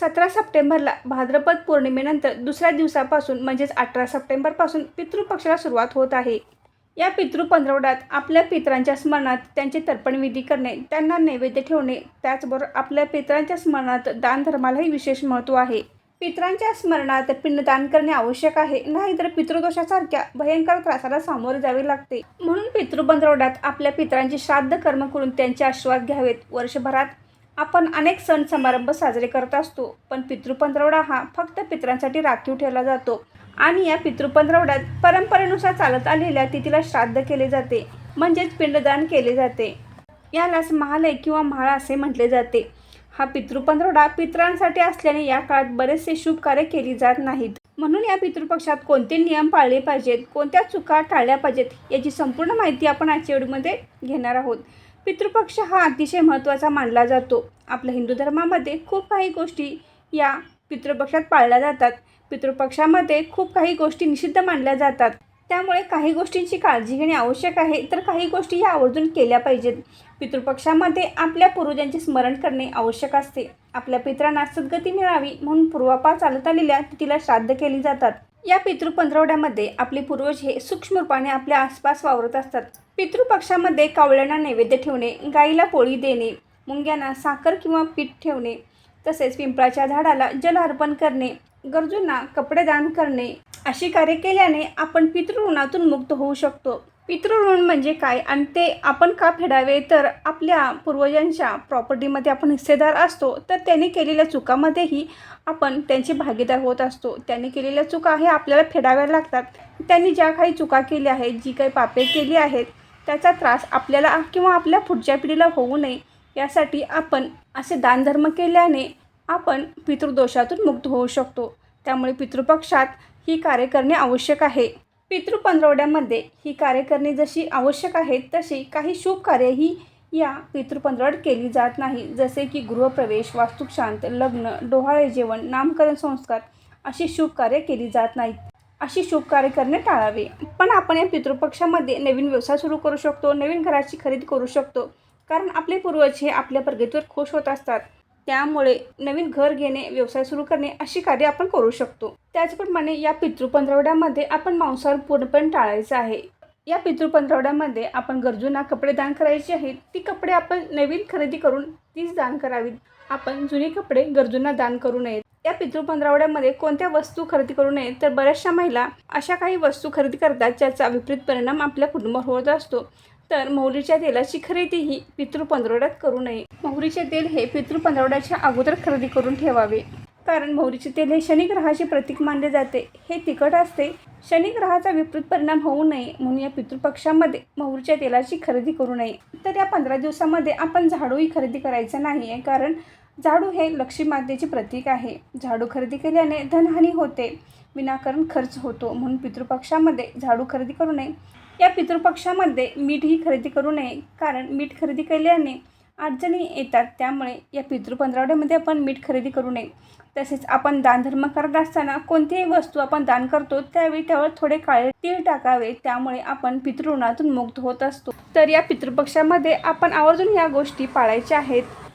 सतरा सप्टेंबरला भाद्रपद पौर्णिमेनंतर दुसऱ्या दिवसापासून म्हणजेच अठरा सप्टेंबरपासून पितृपक्षाला सुरुवात होत आहे. या पितृपंधरवड्यात आपल्या पितरांच्या स्मरणात त्यांचे तर्पणविधी करणे त्यांना नैवेद्य ठेवणे त्याचबरोबर आपल्या पितरांच्या स्मरणात दानधर्मालाही विशेष महत्त्व आहे. पितरांच्या स्मरणात पिंडदान करणे आवश्यक आहे नाहीतर पितृदोषासारख्या भयंकर त्रासाला सामोरे जावे लागते. म्हणून पितृपंधरवड्यात आपल्या पितरांची श्राद्ध कर्म करून त्यांचे आश्वास घ्यावेत. वर्षभरात आपण अनेक सण समारंभ साजरे करत असतो पण पितृपंधरवडा हा फक्त पितरांसाठी राखीव ठेवला जातो. आणि या पितृपंधरवड्यात परंपरेनुसार चालत आलेल्या तिथीला श्राद्ध केले जाते म्हणजेच पिंडदान केले जाते. यालाच महालय किंवा म्हाळा असे म्हटले जाते. हा पितृपंधरवडा पितरांसाठी असल्याने या काळात बरेचसे शुभ कार्य केली जात नाहीत. म्हणून या पितृपक्षात कोणते नियम पाळले पाहिजेत कोणत्या चुका टाळल्या पाहिजेत याची संपूर्ण माहिती आपण आजच्या व्हिडिओमध्ये घेणार आहोत. पितृपक्ष हा अतिशय महत्त्वाचा मानला जातो. आपल्या हिंदू धर्मामध्ये खूप काही गोष्टी या पितृपक्षात पाळल्या जातात. पितृपक्षामध्ये खूप काही गोष्टी निषिद्ध मानल्या जातात. त्यामुळे काही गोष्टींची काळजी घेणे आवश्यक आहे तर काही गोष्टी या आवर्जून केल्या पाहिजेत. पितृपक्षामध्ये आपल्या पूर्वजांचे स्मरण करणे आवश्यक असते. आपल्या पित्रांना सद्गती मिळावी म्हणून पूर्वापार चालत आलेल्या तिथीला श्राद्ध केली जातात. या पितृपंधरवड्यामध्ये आपले पूर्वज हे सूक्ष्म रूपाने आपल्या आसपास वावरत असतात. पितृपक्षामध्ये कावळ्यांना नैवेद्य ठेवणे गाईला पोळी देणे मुंग्यांना साखर किंवा पीठ ठेवणे तसेच पिंपळाच्या झाडाला जल अर्पण करणे गरजूंना कपडे दान करणे अशी कार्य केल्याने आपण पितृऋणातून मुक्त होऊ शकतो. पितृऋण म्हणजे काय आणि ते आपण का फेडावे? तर आपल्या पूर्वजांच्या प्रॉपर्टीमध्ये आपण हिस्सेदार असतो तर त्यांनी केलेल्या चुकामध्येही आपण त्यांचे भागीदार होत असतो. त्यांनी केलेल्या चुका हे आपल्याला फेडाव्या लागतात. त्यांनी ज्या काही चुका केल्या आहेत जी काही पापे केली आहेत त्याचा त्रास आपल्याला किंवा आपल्या पुढच्या पिढीला होऊ नये यासाठी आपण असे दानधर्म केल्याने आपण पितृदोषातून मुक्त होऊ शकतो. त्यामुळे पितृपक्षात ही कार्य करणे आवश्यक आहे. पितृपंधरवड्यामध्ये ही कार्य करणे जशी आवश्यक आहे तशी काही शुभ कार्यही या पितृपंधरवड केली जात नाही. जसे की गृहप्रवेश वास्तुशांत लग्न डोहाळे जेवण नामकरण संस्कार अशी शुभ कार्य केली जात नाहीत. अशी शुभ कार्य करणे टाळावे. पण आपण या पितृपक्षामध्ये नवीन व्यवसाय सुरू करू शकतो नवीन घराची खरेदी करू शकतो. कारण आपले पूर्वज हे आपल्या प्रगतीवर खुश होत असतात. त्यामुळे नवीन घर घेणे व्यवसाय सुरू करणे अशी कार्य आपण करू शकतो. त्याचप्रमाणे या पितृपंधरवड्यामध्ये आपण मांसाहार पूर्णपणे टाळायचं आहे. या पितृपंधरवड्यामध्ये आपण गरजूंना कपडे दान करायचे आहेत. ती कपडे आपण नवीन खरेदी करून तीच दान करावीत. आपण जुने कपडे गरजूंना दान करू नयेत. या पितृपंधरवड्यामध्ये कोणत्या वस्तू खरेदी करू नये तर बऱ्याचशा महिला अशा काही वस्तू खरेदी करतात ज्याचा विपरीत परिणाम आपल्या कुटुंबावर होत असतो. तर मोहरीच्या तेलाची खरेदी ही पितृपंधरवड्यात करू नये. मोहरीचे तेल हे पितृपंधरवड्याच्या अगोदर खरेदी करून ठेवावे. कारण मोहरीचे तेल हे शनिग्रहाचे प्रतीक मानले जाते. हे तिखट असते. शनिग्रहाचा विपरीत परिणाम होऊ नये म्हणून या पितृपक्षामध्ये मोहरीच्या तेलाची खरेदी करू नये. तर या पंधरा दिवसामध्ये आपण झाडूही खरेदी करायचं नाही आहे कारण झाडू हे लक्ष्मी मातेचे प्रतीक आहे. झाडू खरेदी केल्याने धनहानी होते. विनाकारण खर्च होतो म्हणून पितृपक्षामध्ये झाडू खरेदी करू नये. या पितृपक्षामध्ये मीठही खरेदी करू नये. कारण मीठ खरेदी केल्याने अडचणी येतात. त्यामुळे या पितृपंधरवड्यामध्ये आपण मीठ खरेदी करू नये. तसेच आपण दानधर्म करत असताना कोणतीही वस्तू आपण दान करतो त्यावेळी त्यावर थोडे काळे तीळ टाकावे. त्यामुळे आपण पितृऋणातून मुक्त होत असतो. तर या पितृपक्षामध्ये आपण आवर्जून या गोष्टी पाळायच्या आहेत.